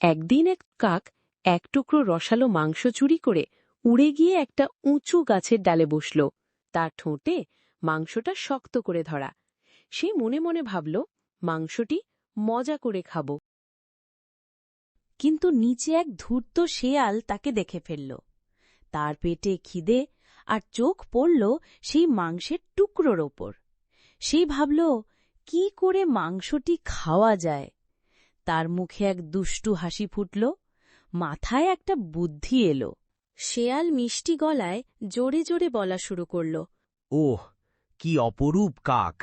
একদিন এক কাক এক টুকরো রসালো মাংস চুরি করে উড়ে গিয়ে একটা উঁচু গাছের ডালে বসল। তার ঠোঁটে মাংসটা শক্ত করে ধরা। সে মনে মনে ভাবল, মাংসটি মজা করে খাব। কিন্তু নিচে এক ধূর্ত শেয়াল তাকে দেখে ফেলল। তার পেটে খিদে আর চোখ পড়ল সেই মাংসের টুকরোর ওপর। সে ভাবল, কি করে মাংসটি খাওয়া যায়? তার মুখে এক দুষ্টু হাসি ফুটল মাথায় একটা বুদ্ধি এলো। শেয়াল মিষ্টি গলায় জোরে জোরে বলা শুরু করল ওহ কি অপরূপ কাক!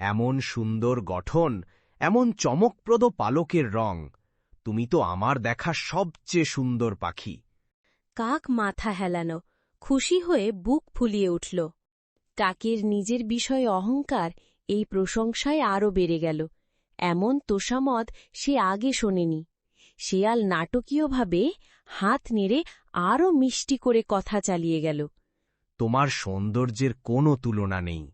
এমন সুন্দর গঠন এমন চমকপ্রদ পালকের রং। তুমি তো আমার দেখা সবচেয়ে সুন্দর পাখি। কাক মাথা হেলানো খুশি হয়ে বুক ফুলিয়ে উঠল। কাকের নিজের বিষয়ে অহংকার এই প্রশংসায় আরও বেড়ে গেল। এমন তোষামত সে আগে শোনেনি। শেয়াল নাটকীয়ভাবে হাত নেড়ে আরও মিষ্টি করে কথা চালিয়ে গেল। তোমার সৌন্দর্যের কোনো তুলনা নেই।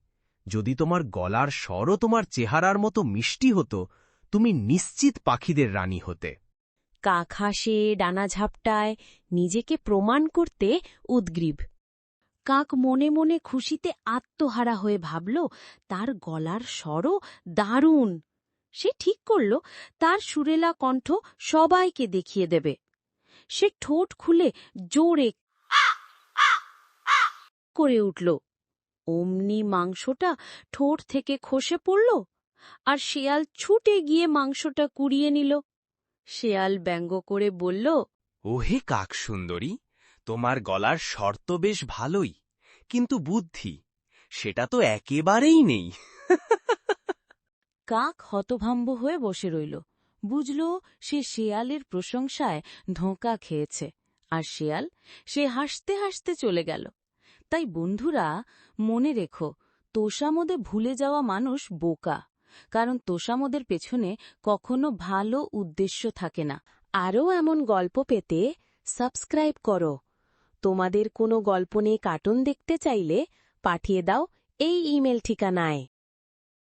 যদি তোমার গলার স্বরও তোমার চেহারার মতো মিষ্টি হতো তুমি নিশ্চিত পাখিদের রানী হতে। কাক হাসে ডানা ঝাপটায় নিজেকে প্রমাণ করতে উদ্গ্রীব। কাক মনে মনে খুশিতে আত্মহারা হয়ে ভাবল তার গলার স্বরও দারুণ। সে ঠিক করল, তার সুরেলা কণ্ঠ সবাইকে দেখিয়ে দেবে। সে ঠোঁট খুলে জোরে করে উঠল। অমনি মাংসটা ঠোঁট থেকে খসে পড়ল, আর শেয়াল ছুটে গিয়ে মাংসটা কুড়িয়ে নিল। শেয়াল ব্যঙ্গ করে বলল, ওহে কাক সুন্দরী তোমার গলার শর্ত বেশ ভালোই, কিন্তু বুদ্ধি, সেটা তো একেবারেই নেই। কাক হতভম্ব হয়ে বসে রইল। বুঝল, সে শেয়ালের প্রশংসায় ধোঁকা খেয়েছে। আর শেয়াল, সে হাসতে হাসতে চলে গেল। তাই বন্ধুরা, মনে রেখো, তোষামদে ভুলে যাওয়া মানুষ বোকা। কারণ তোষামদের পেছনে কখনো ভালো উদ্দেশ্য থাকে না। আরও এমন গল্প পেতে সাবস্ক্রাইব করো। তোমাদের কোনো গল্প নিয়ে কার্টুন দেখতে চাইলে পাঠিয়ে দাও এই ইমেল ঠিকানায়।